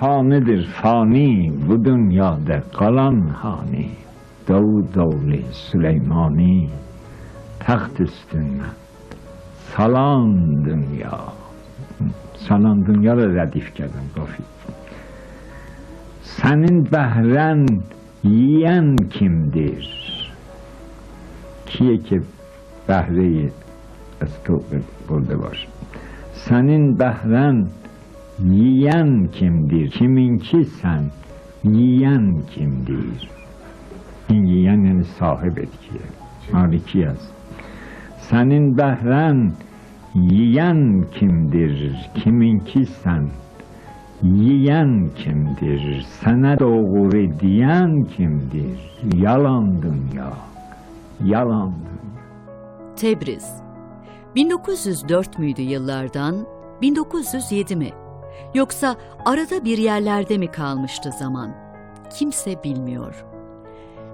فانیدر فانی بو دنیا ده قلان هانی دو دولی سلیمانی تخت استن سالان دنیا. سلام دنیا را ردیف کردم کافی سنین بهرن یین کم دیر. کیه که بهره از تو برده باشه سنین بهرن yiyen kimdir? Kiminki sen? Yiyen kimdir? Yiyen yani sahip etkiye. Maliki yaz. Senin behren yiyen kimdir? Kiminki sen? Yiyen kimdir? Sana doğru diyen kimdir? Yalan dünya. Yalan dünya. Tebriz 1904 müydü yıllardan, 1907 mi? Yoksa arada bir yerlerde mi kalmıştı zaman? Kimse bilmiyor.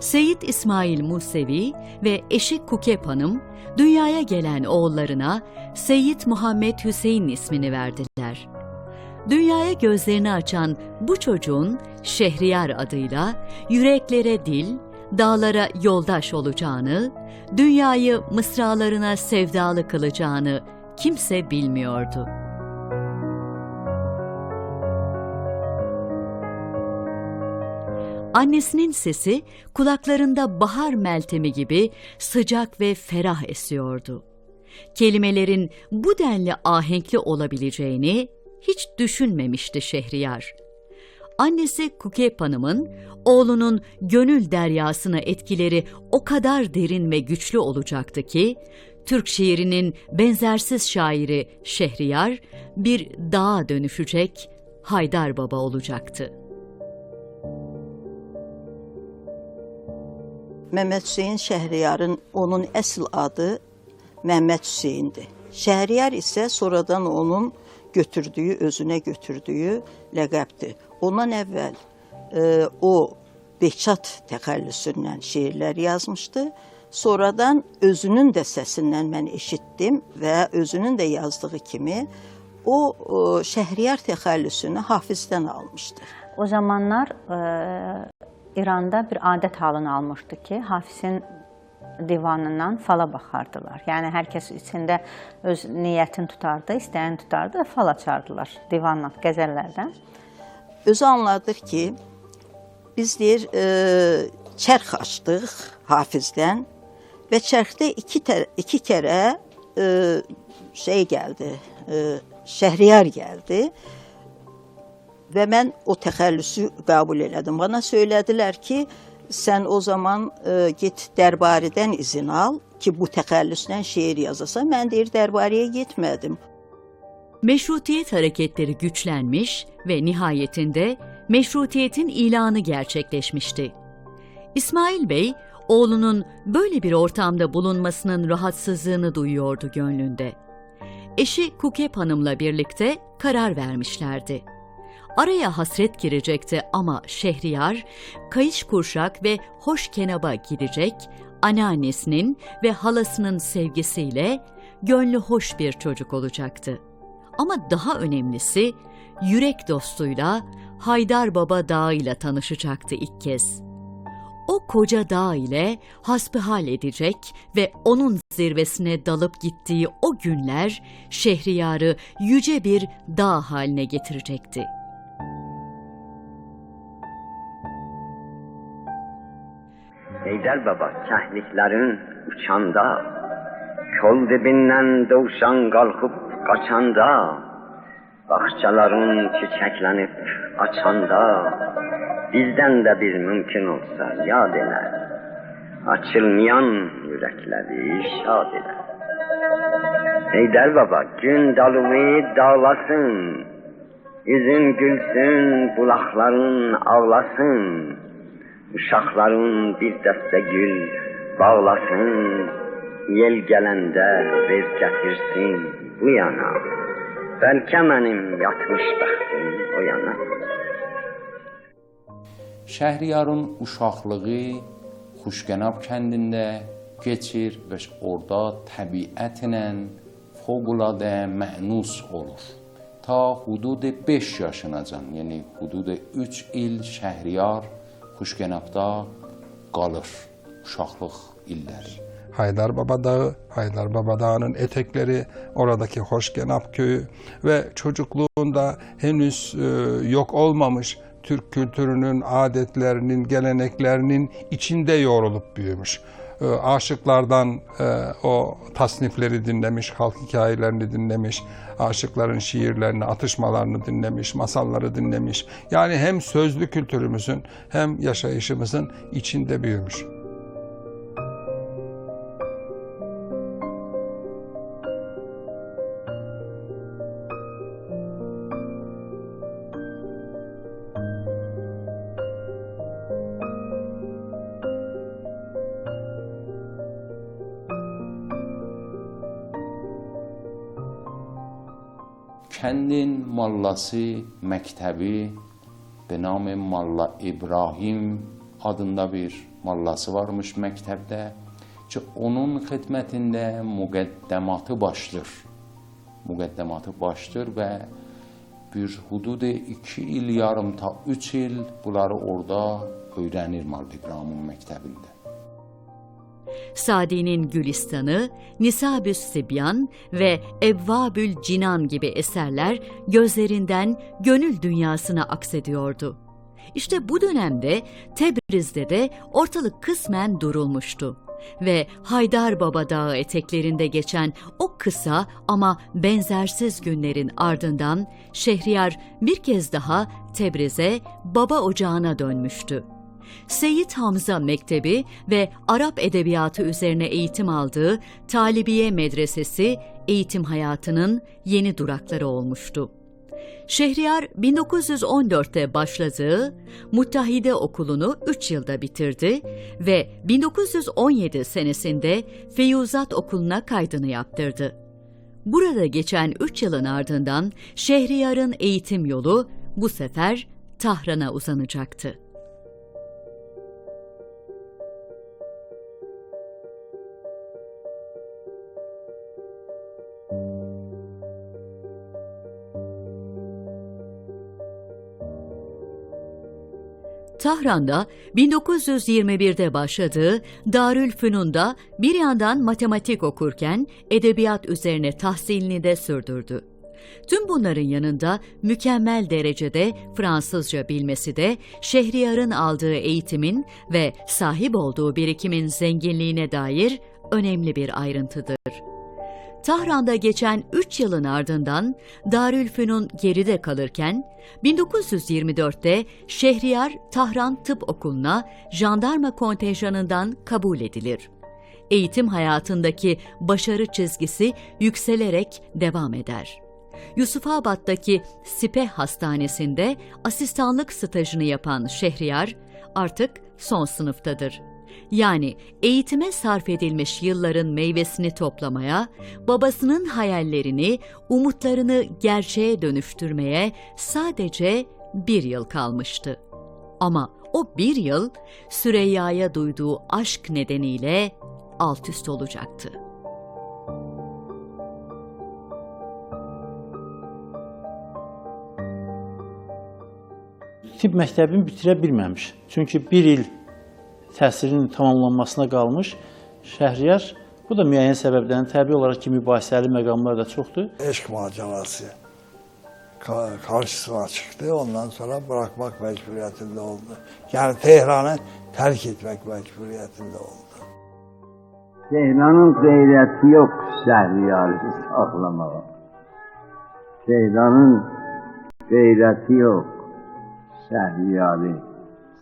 Seyit İsmail Musevi ve eşi Kukep Hanım dünyaya gelen oğullarına Seyit Muhammed Hüseyin ismini verdiler. Dünyaya gözlerini açan bu çocuğun Şehriyar adıyla yüreklere dil, dağlara yoldaş olacağını, dünyayı mısralarına sevdalı kılacağını kimse bilmiyordu. Annesinin sesi kulaklarında bahar meltemi gibi sıcak ve ferah esiyordu. Kelimelerin bu denli ahenkli olabileceğini hiç düşünmemişti Şehriyar. Annesi Kukep Hanım'ın oğlunun gönül deryasına etkileri o kadar derin ve güçlü olacaktı ki, Türk şiirinin benzersiz şairi Şehriyar bir dağa dönüşecek Haydar Baba olacaktı. Mehmet Hüseyin Şəhriyarın onun əsl adı Mehmet Hüseyindir. Şəhriyar isə sonradan onun götürdüyü, özünə götürdüyü ləqəbdir. Ondan əvvəl e, o Behçat təxəllüsündən şeirlər yazmışdı. Sonradan özünün də səsindən mən eşitdim və özünün də yazdığı kimi o, o Şəhriyar təxəllüsünü Hafizdən almışdı. O zamanlar e, İranda bir adət halını almışdı ki, Hafizin divanından fala baxardılar. Yəni hər kəs içində öz niyyətini tutardı, istəyəni tutardı və fal açardılar divanla, qəzəllərdən. Özü anladır ki, biz deyir e, çərx açdıq Hafizdən və çərxdə iki, tər, iki kərə e, şey gəldi, e, Şəhriyar gəldi və mən o təxəllüsü qəbul elədim. Bana söylədilər ki, sən o zaman e, git dərbaridən izin al ki, bu təxəllüslə şeir yazasan. Mən deyir dərbariyə getmədim. Meşrutiyet hareketleri güçlenmiş ve nihayetinde meşrutiyetin ilanı gerçekleşmişti. İsmail Bey, oğlunun böyle bir ortamda bulunmasının rahatsızlığını duyuyordu gönlünde. Eşi Kukep Hanım'la birlikte karar vermişlerdi. Araya hasret girecekti ama Şehriyar, kayış kurşak ve hoş kenaba gidecek, anneannesinin ve halasının sevgisiyle gönlü hoş bir çocuk olacaktı. Ama daha önemlisi yürek dostuyla Haydar Baba Dağı ile tanışacaktı ilk kez. O koca dağ ile hasbihal edecek ve onun zirvesine dalıp gittiği o günler Şehriyar'ı yüce bir dağ haline getirecekti. Heydər baba kəhliklərin uçanda, kol dibindən dovşan qalxıb qaçanda, bağçaların çiçəklənib açanda, bizdən də bir mümkün olsa yad elə, açılmayan ürəkləri şad elə. Heydər baba gün dalımı dağlasın, yüzün gülsün, bulaqların ağlasın, Uşaqların bir dəstə gül bağlasın, yel gələndə ver gətirsin bu yana. Bəlkə mənim yatmış bəxtim o yana. Şəhriyarın uşaqlığı Xuşqənab kəndində keçir və orada təbiətlə fövqəladə mənus olur. ta hudud 5 yaşınacan, yəni hudud 3 il Şəhriyar Xuşgənabda qalır uşaqlıq illəri. Haydar Baba Dağı, Haydar Baba Dağı'nın etekleri, oradaki Hoşgenap Köyü ve çocukluğunda henüz e, yok olmamış Türk kültürünün, adetlerinin, geleneklerinin içinde yoğrulup büyümüş. E, aşıklardan e, o tasnifleri dinlemiş, halk hikayelerini dinlemiş, aşıkların şiirlerini, atışmalarını dinlemiş, masalları dinlemiş. Yani hem sözlü kültürümüzün hem yaşayışımızın içinde büyümüş. Kəndin mallası məktəbi be nam Malla İbrahim adında bir mallası varmış məktəbdə ki, onun xidmətində müqəddəmatı başlayır. Müqəddəmatı başlayır və bir hudud 2 il yarım ta 3 il bunları orada öyrənir Malla İbrahimin məktəbində. Sadi'nin Gülistan'ı, Nisabüs Sibyan ve Evvabül Cinan gibi eserler gözlerinden gönül dünyasına aksediyordu. İşte bu dönemde Tebriz'de de ortalık kısmen durulmuştu ve Haydar Baba Dağı eteklerinde geçen o kısa ama benzersiz günlerin ardından Şehriyar bir kez daha Tebriz'e baba ocağına dönmüştü. Seyyid Hamza Mektebi ve Arap Edebiyatı üzerine eğitim aldığı Talibiye Medresesi eğitim hayatının yeni durakları olmuştu. Şehriyar 1914'te başladığı Muttahide Okulu'nu 3 yılda bitirdi ve 1917 senesinde Feyuzat Okulu'na kaydını yaptırdı. Burada geçen 3 yılın ardından Şehriyar'ın eğitim yolu bu sefer Tahran'a uzanacaktı. Tahran'da 1921'de başladığı Darülfünun'da bir yandan matematik okurken edebiyat üzerine tahsilini de sürdürdü. Tüm bunların yanında mükemmel derecede Fransızca bilmesi de Şehriyar'ın aldığı eğitimin ve sahip olduğu birikimin zenginliğine dair önemli bir ayrıntıdır. Tahran'da geçen 3 yılın ardından Darülfünun geride kalırken 1924'te Şehriyar Tahran Tıp Okulu'na jandarma kontenjanından kabul edilir. Eğitim hayatındaki başarı çizgisi yükselerek devam eder. Yusufabad'daki Sipeh Hastanesi'nde asistanlık stajını yapan Şehriyar artık son sınıftadır. Yani eğitime sarf edilmiş yılların meyvesini toplamaya, babasının hayallerini, umutlarını gerçeğe dönüştürmeye sadece bir yıl kalmıştı. Ama o bir yıl Süreyya'ya duyduğu aşk nedeniyle alt üst olacaktı. Tibb məktəbini bitirə bilməmiş. Çünki bir il təhsilin tamamlanmasına qalmış Şəhriyar bu da müəyyən səbəblərdən təbii olaraq ki, mübahisəli məqamlar da çoxdur. Eşq macərası qarşısına çıxdı. Ondan sonra buraxmaq məcburiyyətində oldu. Yəni Tehranı tərk etmək məcburiyyətində oldu. Tehranın qeyrəti yox Şəhriyar heç ağlamağa. Tehranın qeyrəti yox Şəhriyarın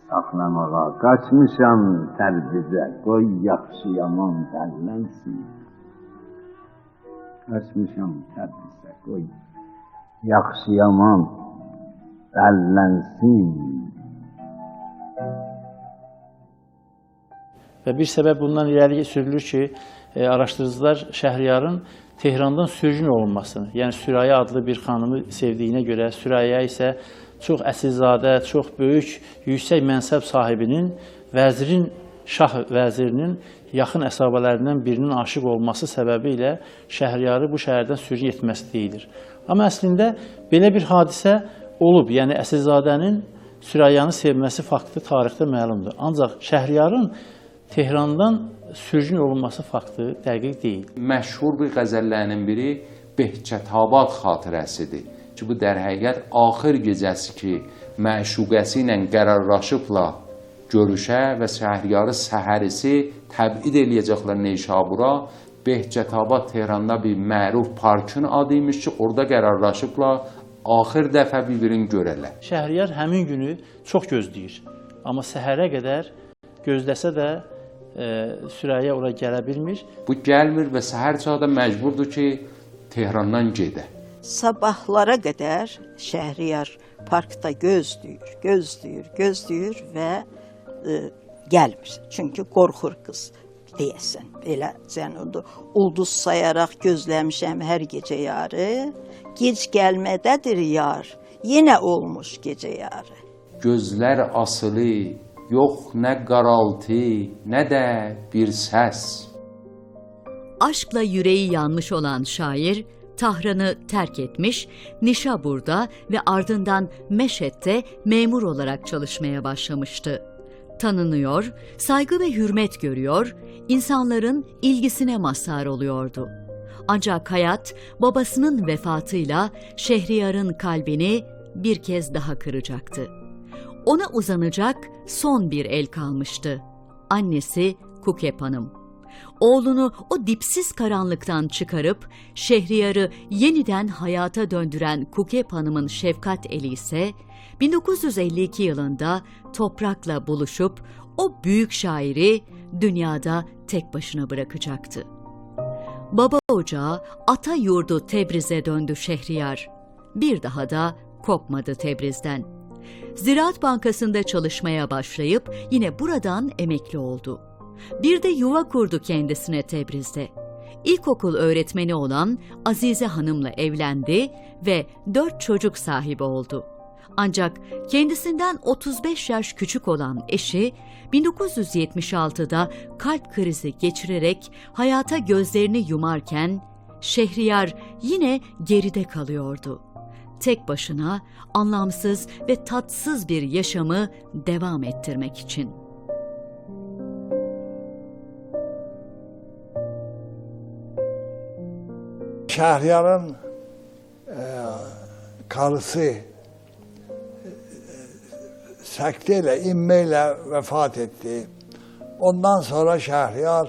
saklamağa. Kaçmışam terbize, koy yaxşı yaman derlensin. Kaçmışam terbize, koy yaxşı yaman derlensin. Və bir səbəb bundan irəli sürülür ki, e, araşdırıcılar Şəhriyarın Tehrandan sürgün olunmasını, yəni Süraya adlı bir xanımı sevdiyinə görə, Süraya isə çox əsilzadə, çox böyük, yüksək mənsəb sahibinin, vəzirin, şah vəzirinin yaxın əsabələrindən birinin aşiq olması səbəbi ilə Şəhriyarı bu şəhərdən sürgün etməsi deyilir. Amma əslində belə bir hadisə olub. Yəni Əsilzadənin Sürəyyanı sevməsi faktı tarixdə məlumdur. Ancaq Şəhriyarın Tehrandan sürgün olunması faktı dəqiq deyil. Məşhur bir qəzəllərinin biri Behçətabad xatirəsidir. Ki bu در həqiqət axır gecəsi ki, məşuqəsi ilə qərarlaşıbla görüşə və Şəhriyarı səhərisi təbid eləyəcəklər Neşabura. Behçətabad Tehranda bir məruf parkın adı imiş ki, orada qərarlaşıbla axır dəfə bir-birini görərlər. Şəhriyar həmin günü çox gözləyir. Amma səhərə qədər gözləsə də e, Sürəyya ora gələ bilmir. Bu gəlmir və səhər çağda məcburdur ki, Tehrandan gedə. Sabahlara qədər Şəhriyar parkda gözləyir, gözləyir, gözləyir və e, gəlmir. Çünki qorxur qız deyəsən. Belə zənudu ulduz sayaraq gözləmişəm hər gecə yarı. Gec gəlmədədir yar. Yenə olmuş gecə yarı. Gözlər asılı, yox nə qaraltı, nə də bir səs. Aşkla yüreği yanmış olan şair Tahran'ı terk etmiş, Nişabur'da ve ardından Meşet'te memur olarak çalışmaya başlamıştı. Tanınıyor, saygı ve hürmet görüyor, insanların ilgisine mazhar oluyordu. Ancak hayat babasının vefatıyla Şehriyar'ın kalbini bir kez daha kıracaktı. Ona uzanacak son bir el kalmıştı. Annesi Kukep Hanım. Oğlunu o dipsiz karanlıktan çıkarıp Şehriyar'ı yeniden hayata döndüren Kukep Hanım'ın şefkat eli ise 1952 yılında toprakla buluşup o büyük şairi dünyada tek başına bırakacaktı. Baba ocağı, ata yurdu Tebriz'e döndü Şehriyar. Bir daha da kopmadı Tebriz'den. Ziraat Bankası'nda çalışmaya başlayıp yine buradan emekli oldu. Bir de yuva kurdu kendisine Tebriz'de. İlkokul öğretmeni olan Azize Hanım'la evlendi ve dört çocuk sahibi oldu. Ancak kendisinden 35 yaş küçük olan eşi 1976'da kalp krizi geçirerek hayata gözlerini yumarken Şehriyar yine geride kalıyordu. Tek başına anlamsız ve tatsız bir yaşamı devam ettirmek için. Şəhriyarın e, karısı e, sekteyle, inmeyle vefat etti. Ondan sonra Şəhriyar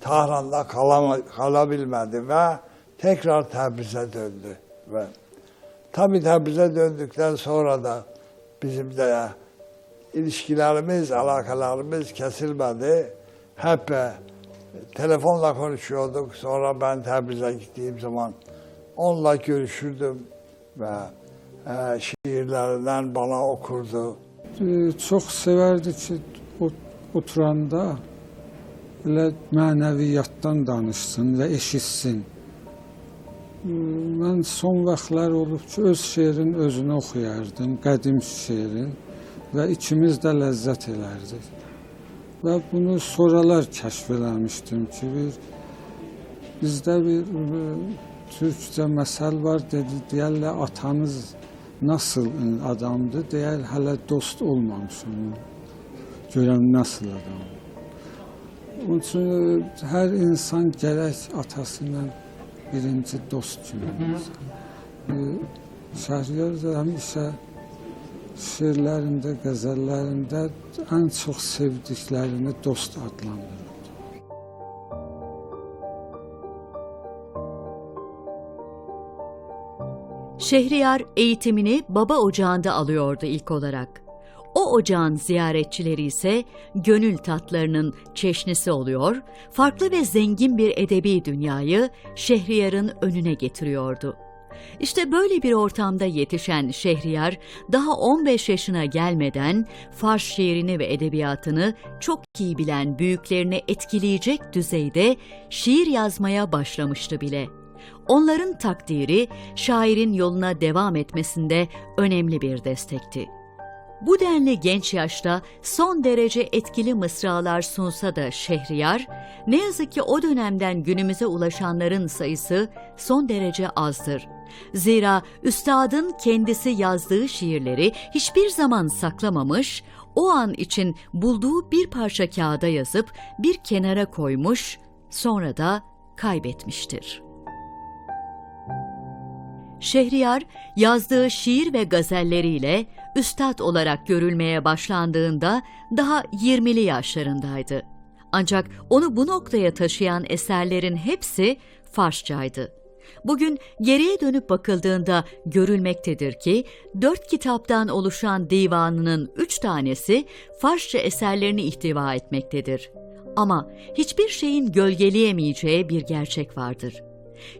Tahran'da kalama, kalabilmedi ve tekrar Təbriz'e döndü. Ve tabi Təbriz'e döndükten sonra da bizim de ilişkilerimiz, alakalarımız kesilmedi. Hep e, telefonla konuşuyorduk. Sonra ben Təbriz'e gittiğim zaman onunla görüşürdüm ve e, şiirlerinden bana okurdu. Ee, çox sevərdi ki, oturanda elə mənəviyyatdan danışsın və eşitsin. Ee, Mən son vaxtlar olub ki, öz şeirin özünü oxuyardım, qədim şeirin və ikimiz də ləzzət. Və bunu sonralar kəşf eləmişdim ki, bir bizdə bir e, türkcə məsəl var, dedi, deyərlər atanız nasıl adamdı, deyər hələ dost olmamışım. Görəm nasıl adam. Onun üçün e, hər insan gərək atası ilə birinci dost kimi olsun. E, Şəhriyar da həmişə şeirlərində, qəzəllərində ən çox sevdiklərini dost adlandırır. Şehriyar eğitimini baba ocağında alıyordu ilk olarak. O ocağın ziyaretçileri ise gönül tatlarının çeşnisi oluyor, farklı ve zengin bir edebi dünyayı Şehriyar'ın önüne getiriyordu. İşte böyle bir ortamda yetişen Şehriyar daha 15 yaşına gelmeden Fars şiirini ve edebiyatını çok iyi bilen büyüklerini etkileyecek düzeyde şiir yazmaya başlamıştı bile. Onların takdiri şairin yoluna devam etmesinde önemli bir destekti. Bu denli genç yaşta son derece etkili mısralar sunsa da Şehriyar, ne yazık ki o dönemden günümüze ulaşanların sayısı son derece azdır. Zira üstadın kendisi yazdığı şiirleri hiçbir zaman saklamamış, o an için bulduğu bir parça kağıda yazıp bir kenara koymuş, sonra da kaybetmiştir. Şehriyar yazdığı şiir ve gazelleriyle üstad olarak görülmeye başlandığında daha 20'li yaşlarındaydı. Ancak onu bu noktaya taşıyan eserlerin hepsi Farsçaydı. Bugün geriye dönüp bakıldığında görülmektedir ki dört kitaptan oluşan divanının üç tanesi Farsça eserlerini ihtiva etmektedir. Ama hiçbir şeyin gölgeleyemeyeceği bir gerçek vardır.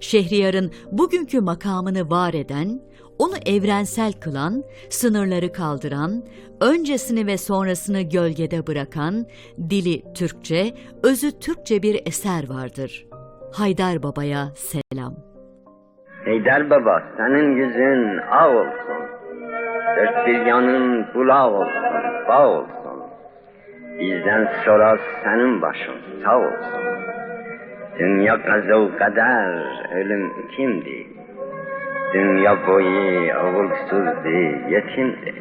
Şehriyar'ın bugünkü makamını var eden, onu evrensel kılan, sınırları kaldıran, öncesini ve sonrasını gölgede bırakan, dili Türkçe, özü Türkçe bir eser vardır. Haydar Baba'ya selam. Heydər baba, senin yüzün ağ olsun. Dört bir yanın bulaq olsun, bağ olsun. Bizden sonra senin başın sağ olsun. Dünya gazo kader, ölüm kimdi? Dünya boyu oğulsuzdu, yetimdi.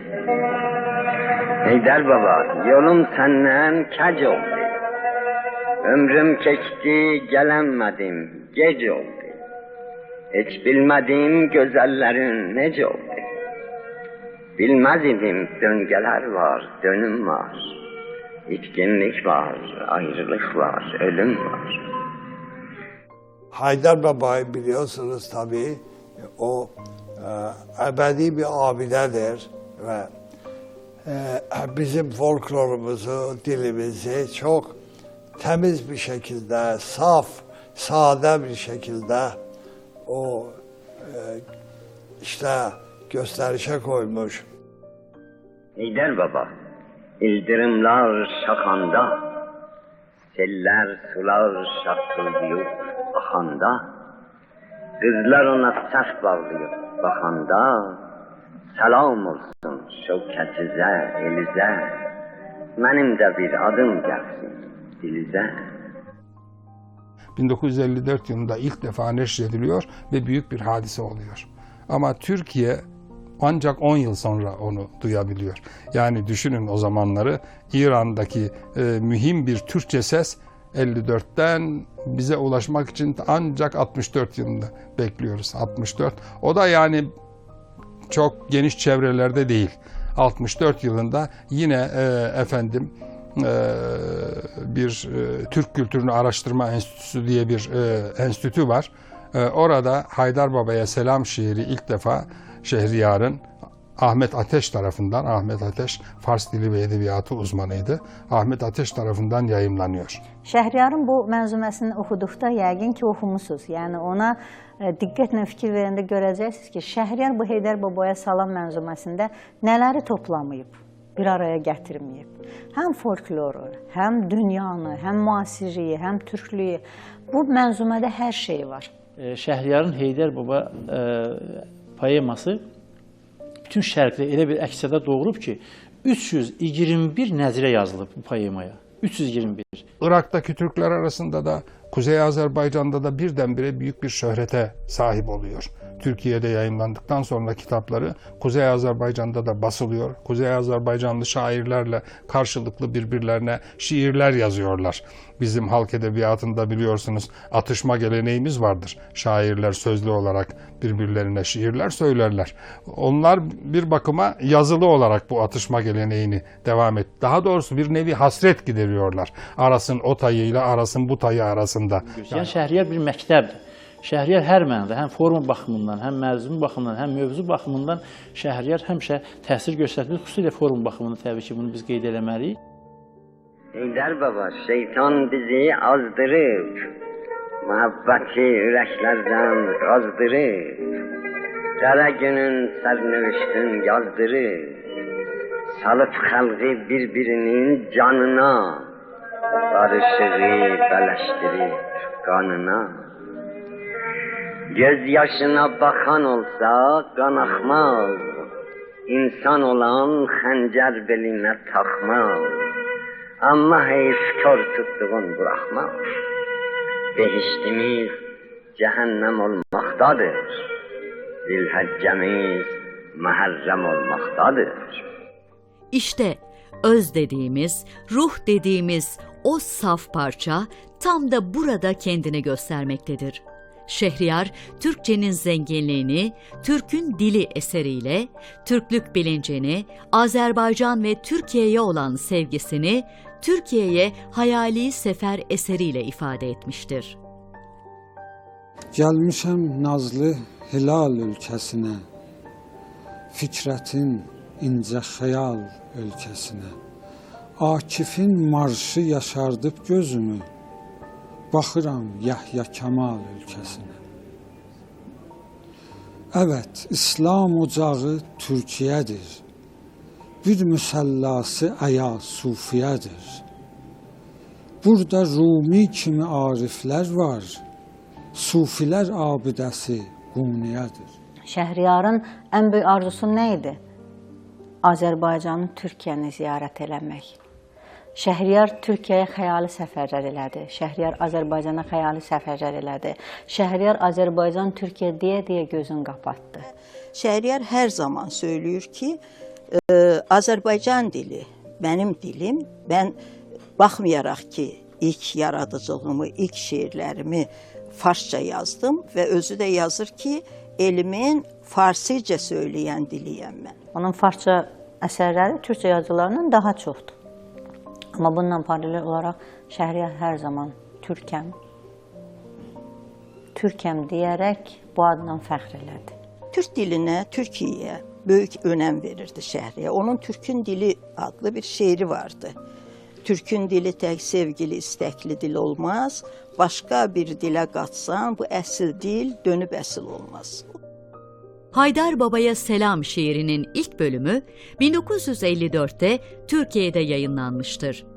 Heydər baba, yolum senden kac oldu. Ömrüm keçti, gelemedim, gece oldu. Hiç bilmediğim güzellerin nece oldu. Bilmez idim döngeler var, dönüm var. İtkinlik var, ayrılık var, ölüm var. Haydar Baba'yı biliyorsunuz tabii. O e, ebedi bir abidedir ve e, bizim folklorumuzu, dilimizi çok temiz bir şekilde, saf, sade bir şekilde o e, işte gösterişe koymuş. Heydər baba, ildirimler şakanda, seller sular şakkıldıyıp akanda, kızlar ona saf bağlıyıp bakanda, selam olsun şevketize, elize, benim de bir adım gelsin dilize. 1954 yılında ilk defa neşrediliyor ve büyük bir hadise oluyor. Ama Türkiye ancak 10 yıl sonra onu duyabiliyor. Yani düşünün o zamanları İran'daki e, mühim bir Türkçe ses 54'ten bize ulaşmak için ancak 64 yılında bekliyoruz. 64. O da yani çok geniş çevrelerde değil. 64 yılında yine e, efendim bir e, Türk Kültürünü Araştırma Enstitüsü diye bir e, enstitü var. E, orada Haydar Baba'ya selam şiiri ilk defa Şehriyar'ın Ahmet Ateş tarafından, Ahmet Ateş Fars dili ve edebiyatı uzmanıydı. Ahmet Ateş tarafından yayımlanıyor. Şəhriyarın bu mənzuməsini oxuduqda yəqin ki, oxumusunuz. Yəni ona e, diqqətlə fikir verəndə görəcəksiniz ki, Şəhriyar bu Heydər Babaya salam mənzuməsində nələri toplamayıb, bir araya gətirməyib. Həm folkloru, həm dünyanı, həm müasirliyi, həm türklüyü. Bu mənzumədə hər şey var. E, Şəhriyarın Heydər Baba e, poeması bütün şərqdə elə bir əks-səda doğurub ki, 321 nəzirə yazılıb bu poemaya. 321. Irak'taki Türkler arasında da Kuzey Azerbaycan'da da birdenbire büyük bir şöhrete sahip oluyor. Türkiye'de yayınlandıktan sonra kitapları Kuzey Azerbaycan'da da basılıyor. Kuzey Azerbaycanlı şairlerle karşılıklı birbirlerine şiirler yazıyorlar. Bizim halk edebiyatında biliyorsunuz atışma geleneğimiz vardır. Şairler sözlü olarak birbirlerine şiirler söylerler. Onlar bir bakıma yazılı olarak bu atışma geleneğini devam et. Daha doğrusu bir nevi hasret gideriyorlar. Arasın o tayıyla arasın bu tayı arasında. Yəni Şəhriyar bir məktəbdir. Şəhriyar hər mənada, həm forma baxımından, həm məzmun baxımından, həm mövzu baxımından Şəhriyar həmişə təsir göstərmiş. Xüsusilə forma baxımından təbii ki, bunu biz qeyd eləməliyik. Heydər baba, şeytan bizi azdırıb, muhabbeti yüreklerden kazdırıb, Qara günün sərnövüştün yazdırıb, salıp xalqı bir-birinin canına, barışığı bələşdirib qanına. Göz yaşına bakan olsa kan akmaz, insan olan xəncər beline takmaz. Amma heyf kör tutduğun bırakmaz. Behiştimiz cehennem olmaktadır. Zilheccemiz muharrem olmaktadır. İşte öz dediğimiz, ruh dediğimiz o saf parça tam da burada kendini göstermektedir. Şehriyar, Türkçenin zenginliğini, Türk'ün dili eseriyle, Türklük bilincini, Azerbaycan ve Türkiye'ye olan sevgisini, Türkiye'ye hayali sefer eseriyle ifade etmiştir. Gəlmişəm nazlı hilal ölkəsinə, fikrətin incə xəyal ölkəsinə. Akifin marşı yaşardıb gözümü, baxıram Yahya Kemal ölkəsinə. Evet, İslam ocağı Türkiyədir. Bir müsəllası əya sufiyədir. Burada Rumi kimi ariflər var. Sufilər abidəsi Quniyadır. Şəhriyarın ən böyük arzusu nə idi? Azərbaycanın Türkiyəni ziyarət eləmək. Şəhriyar Türkiyəyə xəyali səfərlər elədi. Şəhriyar Azərbaycana xəyali səfərlər elədi. Şəhriyar Azərbaycan Türkiyə deyə-deyə gözün qapatdı. Şəhriyar hər zaman söylüyor ki, e, Azərbaycan dili mənim dilim. Mən baxmayaraq ki, ilk yaradıcılığımı, ilk şeirlərimi farsça yazdım və özü də yazır ki, elimin farsicə söyləyən diliyəm mən. Onun farsça əsərləri türkçə yazılarından daha çoxdur. Amma bununla paralel olaraq Şəhriyar hər zaman Türkəm, Türkəm deyərək bu adla fəxr elədi. Türk dilinə, Türkiyəyə böyük önəm verirdi Şəhriyar. Onun Türkün dili adlı bir şeiri vardı. Türkün dili tək sevgili, istəkli dil olmaz. Başqa bir dilə qatsan bu əsl dil dönüb əsl olmaz. Haydar Baba'ya Selam şiirinin ilk bölümü 1954'te Türkiye'de yayınlanmıştır.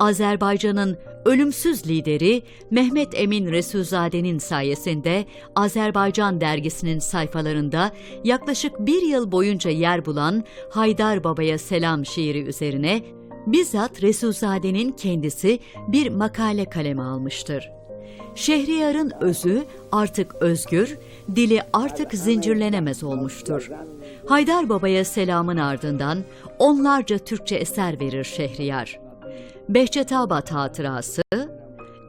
Azerbaycan'ın ölümsüz lideri Mehmet Emin Resulzade'nin sayesinde Azerbaycan dergisinin sayfalarında yaklaşık bir yıl boyunca yer bulan Haydar Baba'ya Selam şiiri üzerine bizzat Resulzade'nin kendisi bir makale kaleme almıştır. Şehriyar'ın özü artık özgür, dili artık zincirlenemez olmuştur. Haydar Baba'ya selamın ardından onlarca Türkçe eser verir Şehriyar. Behçetabat Hatırası,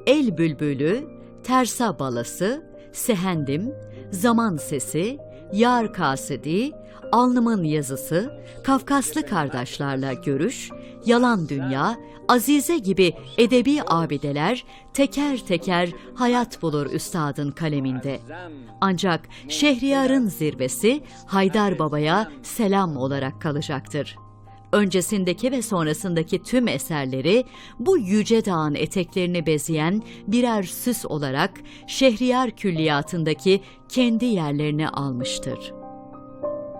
El Bülbülü, Tersa Balası, Sehendim, Zaman Sesi, Yar Kasidi, Alnımın Yazısı, Kafkaslı Kardeşlerle Görüş, Yalan Dünya, Azize gibi edebi abideler teker teker hayat bulur üstadın kaleminde. Ancak Şehriyar'ın zirvesi Haydar Baba'ya selam olarak kalacaktır. Öncesindeki ve sonrasındaki tüm eserleri bu yüce dağın eteklerini bezeyen birer süs olarak Şehriyar külliyatındaki kendi yerlerini almıştır.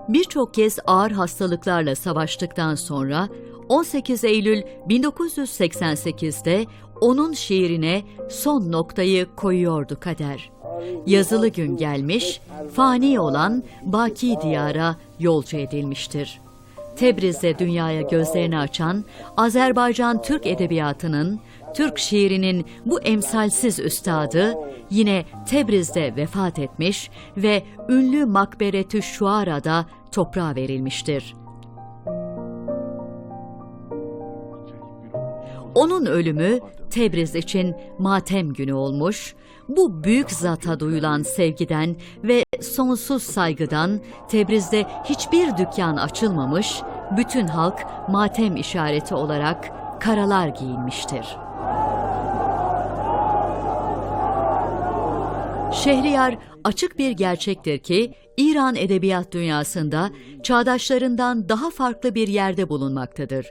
Birçok kez ağır hastalıklarla savaştıktan sonra 18 Eylül 1988'de onun şiirine son noktayı koyuyordu kader. Yazılı gün gelmiş, fani olan baki diyara yolcu edilmiştir. Tebriz'de dünyaya gözlerini açan Azerbaycan Türk edebiyatının, Türk şiirinin bu emsalsiz üstadı yine Tebriz'de vefat etmiş ve ünlü Makberetü Şuara'da toprağa verilmiştir. Onun ölümü Tebriz için matem günü olmuş, bu büyük zata duyulan sevgiden ve sonsuz saygıdan Tebriz'de hiçbir dükkan açılmamış, bütün halk matem işareti olarak karalar giyinmiştir. Şehriyar açık bir gerçektir ki İran edebiyat dünyasında çağdaşlarından daha farklı bir yerde bulunmaktadır.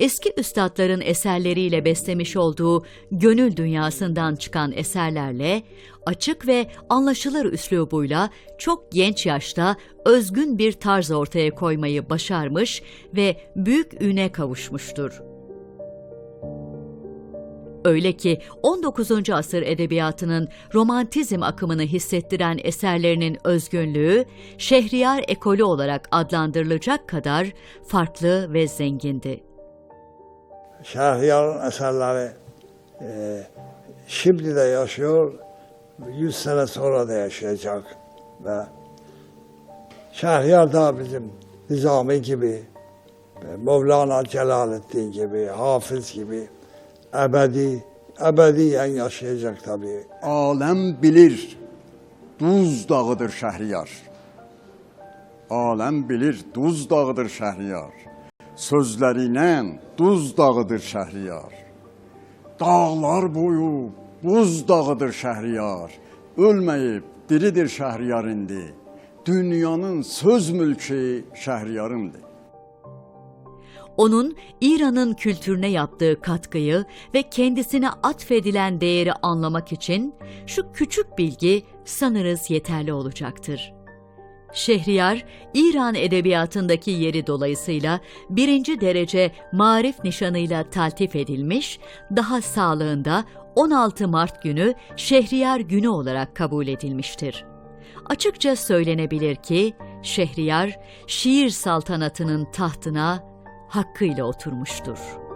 Eski üstadların eserleriyle beslemiş olduğu gönül dünyasından çıkan eserlerle açık ve anlaşılır üslubuyla çok genç yaşta özgün bir tarz ortaya koymayı başarmış ve büyük üne kavuşmuştur. Öyle ki 19. asır edebiyatının romantizm akımını hissettiren eserlerinin özgünlüğü, Şehriyar ekolü olarak adlandırılacak kadar farklı ve zengindi. Şahriyar'ın eserleri e, şimdi de yaşıyor, 100 sene sonra da yaşayacak ve Şehriyar da bizim Nizami gibi, Mevlana Celaleddin gibi, Hafız gibi ebedi, ebediyen yaşayacak tabii. Aləm bilir, duz dağıdır Şəhriyar. Aləm bilir, duz dağıdır Şəhriyar. Sözlərinə duz dağıdır Şəhriyar. Dağlar boyu buz dağıdır Şəhriyar. Ölməyib, diridir Şəhriyar indi. Dünyanın söz mülkü Şəhriyarındır. Onun İran'ın kültürüne yaptığı katkıyı ve kendisine atfedilen değeri anlamak için şu küçük bilgi sanırız yeterli olacaktır. Şehriyar, İran edebiyatındaki yeri dolayısıyla birinci derece marif nişanıyla taltif edilmiş, daha sağlığında 16 Mart günü Şehriyar Günü olarak kabul edilmiştir. Açıkça söylenebilir ki Şehriyar şiir saltanatının tahtına hakkıyla oturmuştur.